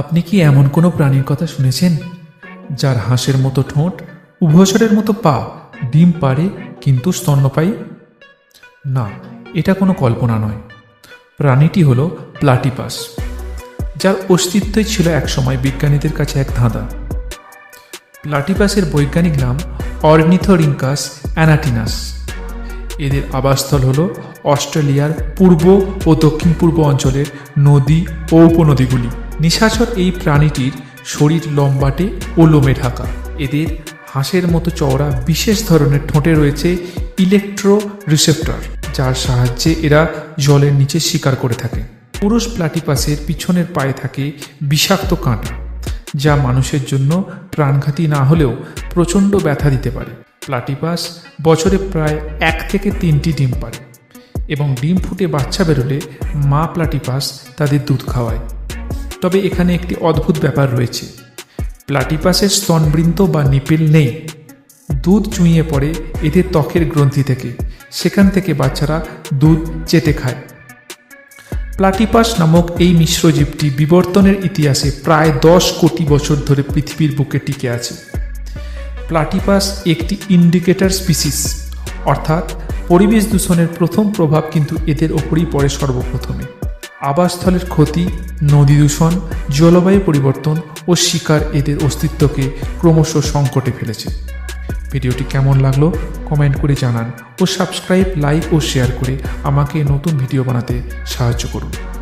আপনি কি এমন কোনো প্রাণীর কথা শুনেছেন, যার হাঁসের মতো ঠোঁট উভয়চরের মতো পা, ডিম পারে কিন্তু স্তন্যপায়ী? না, এটা কোনো কল্পনা নয়। প্রাণীটি হলো প্লাটিপাস, যার অস্তিত্বই ছিল একসময় বিজ্ঞানীদের কাছে এক ধাঁধা। প্লাটিপাসের বৈজ্ঞানিক নাম অর্নিথোরিঙ্কাস অ্যানাটিনাস। এদের আবাসস্থল হল অস্ট্রেলিয়ার পূর্ব ও দক্ষিণ পূর্ব অঞ্চলের নদী ও উপনদীগুলি। নিশাচর এই প্রাণীটির শরীর লম্বাটে ও লোমে ঢাকা। এদের হাঁসের মতো চওড়া বিশেষ ধরনের ঠোঁটে রয়েছে ইলেকট্রো রিসেপ্টর যার সাহায্যে এরা জলের নিচে শিকার করে থাকে। পুরুষ প্লাটিপাসের পিছনের পায়ে থাকে বিষাক্ত কাঁটা, যা মানুষের জন্য প্রাণঘাতী না হলেও প্রচণ্ড ব্যথা দিতে পারে। প্লাটিপাস বছরে প্রায় এক থেকে তিনটি ডিম পারে এবং ডিম ফুটে বাচ্চা বেরোলে মা প্লাটিপাস তাদের দুধ খাওয়ায়। তবে এখানে একটি অদ্ভুত ব্যাপার রয়েছে। প্লাটিপাসের স্তনবৃন্ত বা নিপিল নেই। দুধ চুঁইয়ে পড়ে এদের ত্বকের গ্রন্থি থেকে। সেখান থেকে বাচ্চারা দুধ চেটে খায়। প্লাটিপাস নামক এই মিশ্রজীবটি বিবর্তনের ইতিহাসে প্রায় দশ কোটি বছর ধরে পৃথিবীর বুকে টিকে আছে। প্লাটিপাস একটি ইন্ডিকেটর স্পিসিস, অর্থাৎ পরিবেশ দূষণের প্রথম প্রভাব কিন্তু এদের ওপরই পড়ে সর্বপ্রথমে। আবাসস্থলের ক্ষতি, নদী দূষণ, জলবায়ু পরিবর্তন ও শিকার এদের অস্তিত্বকে ক্রমশ সংকটে ফেলেছে। ভিডিওটি কেমন লাগল কমেন্ট করে জানান ও সাবস্ক্রাইব, লাইক ও শেয়ার করে আমাকে নতুন ভিডিও বানাতে সাহায্য করুন।